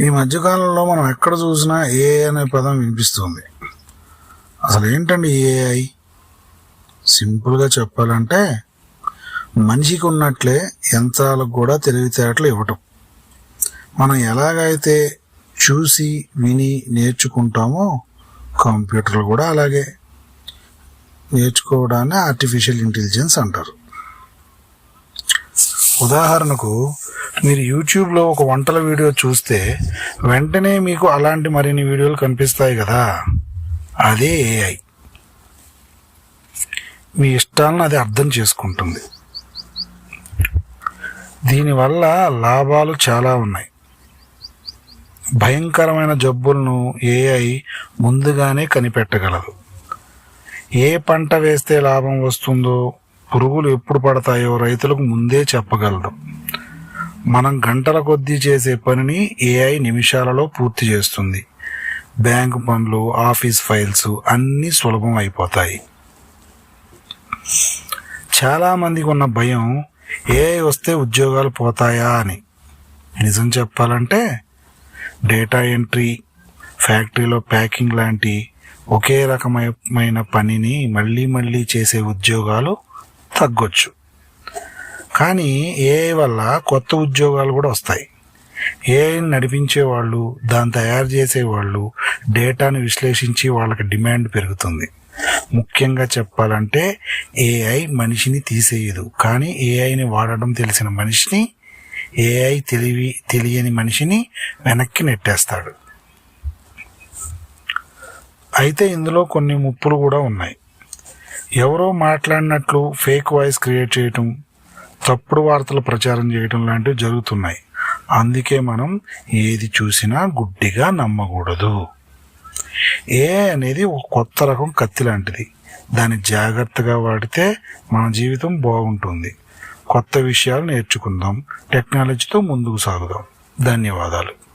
ఈ మధ్యకాలంలో మనం ఎక్కడ చూసినా ఏఐ అనే పదం వినిపిస్తుంది. అసలు ఏంటండి ఏఐ సింపుల్గా చెప్పాలంటే మనిషికి ఉన్నట్లే యంత్రాలకు కూడా తెలివితేటలు ఇవ్వటం. మనం ఎలాగైతే చూసి విని నేర్చుకుంటామో కంప్యూటర్లు కూడా అలాగే. నేర్చుకోవడాన్ని ఆర్టిఫిషియల్ ఇంటెలిజెన్స్ అంటారు. ఉదాహరణకు మీరు యూట్యూబ్లో ఒక వంటల వీడియో చూస్తే వెంటనే మీకు అలాంటి మరిన్ని వీడియోలు కనిపిస్తాయి కదా. అదే ఏఐ మీ ఇష్టాలను అది అర్థం చేసుకుంటుంది. దీనివల్ల లాభాలు చాలా ఉన్నాయి. భయంకరమైన జబ్బులను ఏఐ ముందుగానే కనిపెట్టగలదు. ఏ పంట వేస్తే లాభం వస్తుందో పురుగులు ఎప్పుడు పడతాయో రైతులకు ముందే చెప్పగలదు. మనం గంటల కొద్దీ చేసే పనిని ఏఐ నిమిషాలలో పూర్తి చేస్తుంది. బ్యాంకు పనులు ఆఫీస్ ఫైల్స్ అన్నీ సులభం అయిపోతాయి. చాలా మందికి ఉన్న భయం ఏఐ వస్తే ఉద్యోగాలు పోతాయా అని. నిజం చెప్పాలంటే డేటా ఎంట్రీ ఫ్యాక్టరీలో ప్యాకింగ్ లాంటి ఒకే రకమైన పనిని మళ్ళీ మళ్ళీ చేసే ఉద్యోగాలు తగ్గొచ్చు. కానీ ఏఐ వల్ల కొత్త ఉద్యోగాలు కూడా వస్తాయి. ఏఐని నడిపించే వాళ్ళు దాన్ని తయారు చేసే వాళ్ళు డేటాను విశ్లేషించి వాళ్ళకి డిమాండ్ పెరుగుతుంది. ముఖ్యంగా చెప్పాలంటే ఏఐ మనిషిని తీసేయదు. కానీ ఏఐని వాడడం తెలిసిన మనిషిని ఏఐ తెలివి తెలియని మనిషిని వెనక్కి నెట్టేస్తాడు. అయితే ఇందులో కొన్ని ముప్పులు కూడా ఉన్నాయి. ఎవరో మాట్లాడినట్లు ఫేక్ వాయిస్ క్రియేట్ చేయటం తప్పుడు వార్తలు ప్రచారం చేయటం లాంటివి జరుగుతున్నాయి. అందుకే మనం ఏది చూసినా గుడ్డిగా నమ్మకూడదు. ఏ అనేది ఒక కొత్త రకం కత్తి లాంటిది. దాన్ని జాగ్రత్తగా వాడితే మన జీవితం బాగుంటుంది. కొత్త విషయాలు నేర్చుకుందాం. టెక్నాలజీతో ముందుకు సాగుదాం. ధన్యవాదాలు.